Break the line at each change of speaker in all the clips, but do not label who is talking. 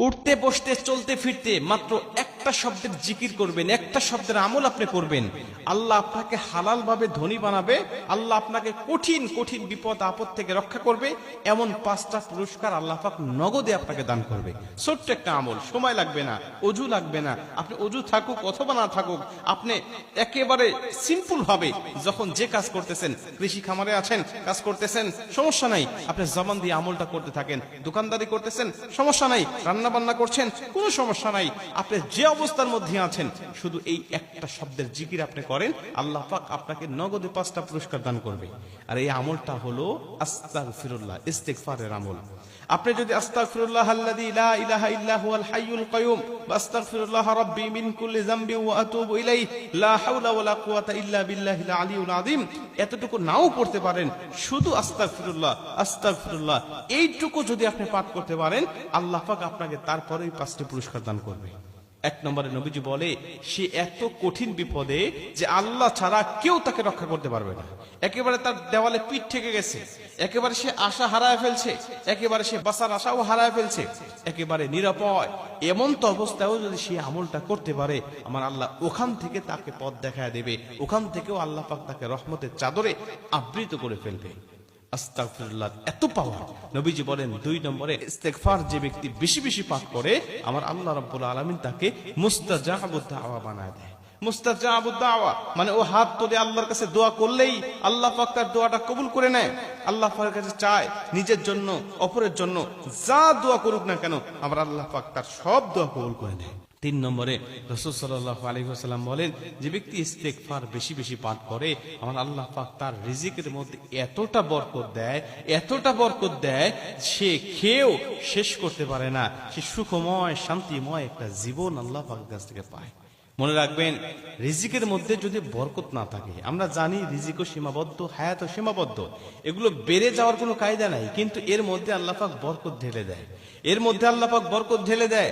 উঠতে বসতে চলতে ফিরতে মাত্র একটা শব্দের জিকির করবেন, একটা শব্দের আমল আপনি করবেন। আল্লাহ আপনাকে হালাল ভাবে ধনী বানাবে, আল্লাহ আপনাকে কঠিন কঠিন বিপদ, আপদ থেকে রক্ষা করবে। এমন পাঁচটা পুরস্কার আল্লাহ পাক নগদে আপনাকে দান করবে। ছোট্ট একটা আমল, সময় লাগবে না, অজু লাগবে না। আপনি অজু থাকুক অথবা না থাকুক, আপনি একেবারে সিম্পল ভাবে যখন যে কাজ করতেছেন, কৃষি খামারে আছেন, কাজ করতেছেন, সমস্যা নাই। আপনি জবান দিয়ে আমলটা করতে থাকেন, দোকানদারি করতেছেন, সমস্যা নাই। রান্না বান্না করছেন, কোনো সমস্যা নাই। আপনি যে অবস্থার মধ্যে আছেন। শুধু এই একটা শব্দের জিকির আপনি করেন, আল্লাহ পাক আপনাকে নগদে পাঁচটা পুরস্কার দান করবে। আর এই আমলটা হলো আস্তাগফিরুল্লাহ, ইস্তেগফারের আমল। আপনি যদি আস্তাগফিরুল্লাহ আল্লাযী লা ইলাহা ইল্লা হুয়াল হাইয়ুল কাইয়ুম, বা আস্তাগফিরুল্লাহ রাব্বি মিন কুল্লি যামবি ওয়া আতুবু ইলাইহি, লা হাওলা ওয়ালা কুওয়াতা ইল্লা বিল্লাহিল আলিয়্যুল আযীম, এতটুকু নাও পড়তে পারেন, শুধু আস্তাগফিরুল্লাহ আস্তাগফিরুল্লাহ, এইটুকু যদি আপনি পাঠ করতে পারেন, আল্লাহ পাক আপনাকে তারপরেই পাঁচটি পুরস্কার দান করবে। এক নম্বরে নবীজি বলে, সে এত কঠিন বিপদে যে আল্লাহ ছাড়া কেউ তাকে রক্ষা করতে পারবে না। একেবারে তার দেওয়ালে পিঠ থেকে গেছে। একেবারে সে আশা হারায় ফেলছে। একেবারে সে বাসার আশাও হারায় ফেলছে। একেবারে নিরাপয় এমন তো অবস্থায়ও যদি সে আমলটা করতে পারে, আমার আল্লাহ ওখান থেকে তাকে পথ দেখায় দেবে। ওখান থেকেও আল্লাহ পাক তাকে রহমতের চাদরে আবৃত করে ফেলবে। আস্তাগফিরুল্লাহ, এত পাওয়ার নবীজি বলেন, দুই নম্বরে ইস্তেগফার যে ব্যক্তি বেশি বেশি পাঠ করে, আমার আল্লাহ রাব্বুল আলামিন তাকে মুস্তাজাবুদ দাওয়া বানায় দেয়। মুস্তাজাবুদ দাওয়া মানে ও হাত তুলে আল্লাহর কাছে দোয়া করলেই আল্লাহ পাক তার দোয়াটা কবুল করে নেয়। আল্লাহ পাকের কাছে চায় নিজের জন্য, অপরের জন্য যা দোয়া করুক না কেন, আমার আল্লাহ পাক তার সব দোয়া কবুল করে নেয় তিন নম্বরে রসুল সাল্লাহ আলহিহাসাল্লাম বলেন, যে ব্যক্তি ইস্তেকফার বেশি বেশি পাঠ করে, আমার আল্লাহ পাক তার রিজিকের মধ্যে এতটা বরকত দেয়, এতটা বরকত দেয়, সে খেয়েও শেষ করতে পারে না। সে সুখময়, শান্তিময় একটা জীবন আল্লাহ পাকের কাছ থেকে পায়। মনে রাখবেন, রিজিকের মধ্যে যদি বরকত না থাকে, আমরা জানি রিজিকও সীমাবদ্ধ হায়াতও সীমাবদ্ধ, এগুলো বেড়ে যাওয়ার কোনো কায়দা নাই, কিন্তু এর মধ্যে আল্লাপাক বরকত ঢেলে দেয়। এর মধ্যে আল্লাপাক বরকত ঢেলে দেয়,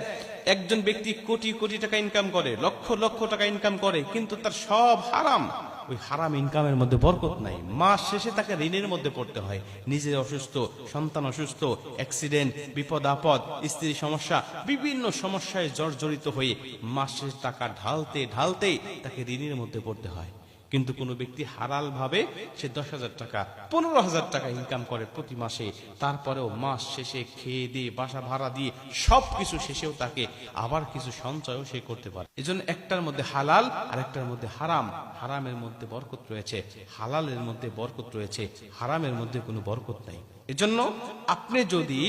একজন ব্যক্তি কোটি কোটি টাকা ইনকাম করে, লক্ষ লক্ষ টাকা ইনকাম করে, কিন্তু তার সব হারাম। ওই হারাম ইনকামের মধ্যে বরকত নাই। মাস শেষে তাকে ঋণের মধ্যে পড়তে হয়। নিজে অসুস্থ, সন্তান অসুস্থ অ্যাক্সিডেন্ট বিপদ, আপদ স্ত্রী সমস্যা, বিভিন্ন সমস্যায় জর্জরিত হয়ে মাস শেষে টাকা ঢালতে ঢালতে তাকে ঋণের মধ্যে পড়তে হয়। কিন্তু কোনো ব্যক্তি হারাল ভাবে সে দশ হাজার টাকা, পনেরো হাজার টাকা ইনকাম করে প্রতি মাসে। তারপরেও মাস শেষে খেয়ে দিয়ে, বাসা ভাড়া দিয়ে সব কিছু শেষেও তাকে আবার কিছু সঞ্চয়ও সে করতে পারে। এজন্য একটার মধ্যে হালাল আর একটার মধ্যে হারাম। হারামের মধ্যে বরকত রয়েছে। হালালের মধ্যে বরকত রয়েছে। হারামের মধ্যে কোনো বরকত নাই। এজন্য আপনি যদি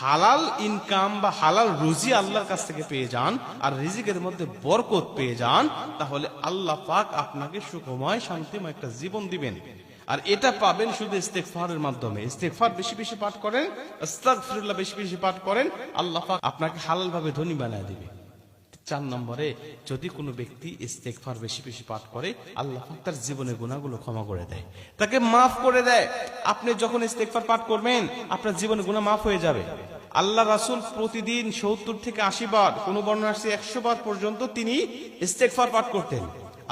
হালাল ইনকাম বা হালাল রুজি আল্লাহর কাছ থেকে পেয়ে যান আর রিজিকের মধ্যে বরকত পেয়ে যান, তাহলে আল্লাহ পাক আপনাকে সুখময়, শান্তিময় একটা জীবন দিবেন। আর এটা পাবেন শুধু ইস্তেকফারের মাধ্যমে। ইস্তেকফার বেশি বেশি পাঠ করেন, আস্তাগফিরুল্লাহ বেশি বেশি পাঠ করেন, আল্লাহ পাক আপনাকে হালাল ভাবে ধনী বানায় দিবে। চার নম্বরে, যদি কোনো ব্যক্তি ইস্তেকফার বেশি বেশি পাঠ করে, আল্লাহ তার জীবনের গুণাগুলো ক্ষমা করে দেয়। তাকে মাফ করে দেয়। আপনি যখন ইস্তেকফার পাঠ করবেন, আপনার জীবনে গুণা মাফ হয়ে যাবে। আল্লাহ রাসুল প্রতিদিন সত্তর থেকে আশি বার, কোনো বর্ণনা আসছে একশো বার পর্যন্ত তিনি ইস্তেকফার পাঠ করতেন।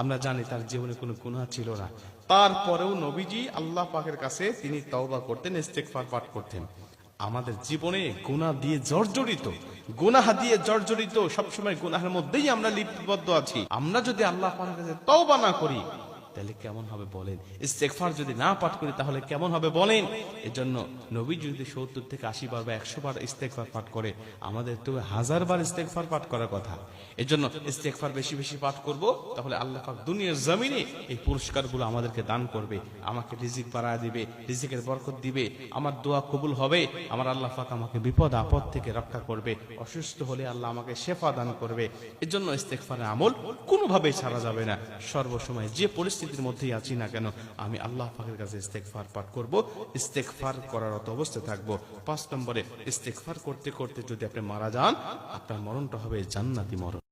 আমরা জানি তার জীবনে কোনো গুণা ছিল না। তারপরেও নবীজি আল্লাহ পাকের কাছে তিনি তওবা করতেন ইস্তেকফার পাঠ করতেন। আমাদের জীবনে গুনাহ দিয়ে জর্জরিত, গুনাহ দিয়ে জর্জরিত সবসময় গুনাহের মধ্যেই আমরা লিপিবদ্ধ আছি। আমরা যদি আল্লাহ পাকের কাছে তওবা না করি তাহলে কেমন হবে বলেন? ইস্তেগফার যদি না পাঠ করি তাহলে কেমন হবে বলেন? এজন্য নবী যদি সত্তর থেকে আশি বার বা একশো বার ইস্তেগফার পাঠ করে, আমাদের তো হাজার বার ইস্তেগফার পাঠ করার কথা। এজন্য ইস্তেগফার বেশি বেশি পাঠ করব, তাহলে আল্লাহ পাক দুনিয়ার জমিনে এই পুরস্কারগুলো আমাদেরকে দান করবে, আমাকে রিজিক বাড়ায় দিবে, রিজিকের বরকত দিবে, আমার দোয়া কবুল হবে, আমার আল্লাহ পাক আমাকে বিপদ আপদ থেকে রক্ষা করবে, অসুস্থ হলে আল্লাহ আমাকে শেফা দান করবে। এজন্য ইস্তেগফারের আমল কোনোভাবেই ছাড়া যাবে না। সর্বসময় যে পরিস্থিতির মধ্যেই আছি না কেন, আমি আল্লাহ পাকের কাছে ইস্তেকফার পাঠ করব ইস্তেকফার করার অত অবস্থায় থাকব। পাঁচ নম্বরে ইস্তেকফার করতে করতে যদি আপনি মারা যান, আপনার মরণটা হবে জান্নাতি মরণ।